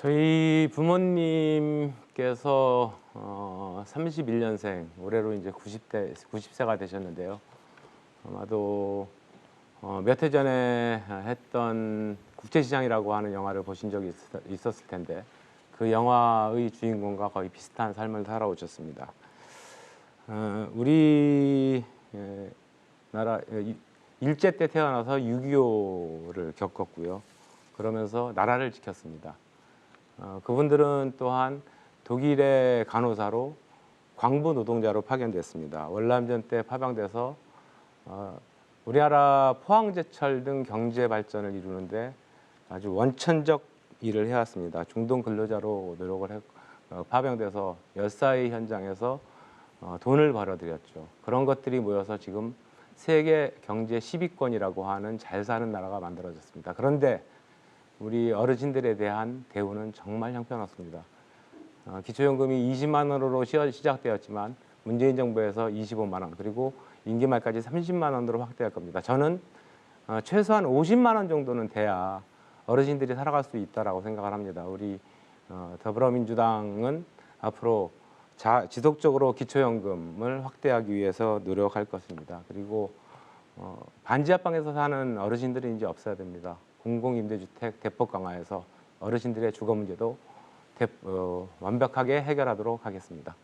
저희 부모님께서 어, 31년생 올해로 이제 90대 90세가 되셨는데요. 아마도 어, 몇 해 전에 했던 국제시장이라고 하는 영화를 보신 적이 있, 있었을 텐데 그 영화의 주인공과 거의 비슷한 삶을 살아오셨습니다. 어, 우리 에, 나라 에, 일제 때 태어나서 6.25를 겪었고요. 그러면서 나라를 지켰습니다. 어, 그분들은 또한 독일의 간호사로 광부 노동자로 파견됐습니다. 월남전 때 파병돼서 어, 우리나라 포항제철 등 경제 발전을 이루는데 아주 원천적 일을 해왔습니다. 중동 근로자로 노력을 했, 어, 파병돼서 열사의 현장에서 어, 돈을 벌어들였죠. 그런 것들이 모여서 지금 세계 경제 10위권이라고 하는 잘 사는 나라가 만들어졌습니다. 그런데 우리 어르신들에 대한 대우는 정말 형편없습니다. 어, 기초연금이 20만 원으로 시- 시작되었지만 문재인 정부에서 25만 원 그리고 임기 말까지 30만 원으로 확대할 겁니다. 저는 어, 최소한 50만 원 정도는 돼야 어르신들이 살아갈 수 있다라고 생각을 합니다. 우리 어, 더불어민주당은 앞으로 자, 지속적으로 기초연금을 확대하기 위해서 노력할 것입니다. 그리고 어, 반지하방에서 사는 어르신들이 이제 없어야 됩니다. 공공임대주택 대폭 강화해서 어르신들의 주거 문제도 대, 어, 완벽하게 해결하도록 하겠습니다.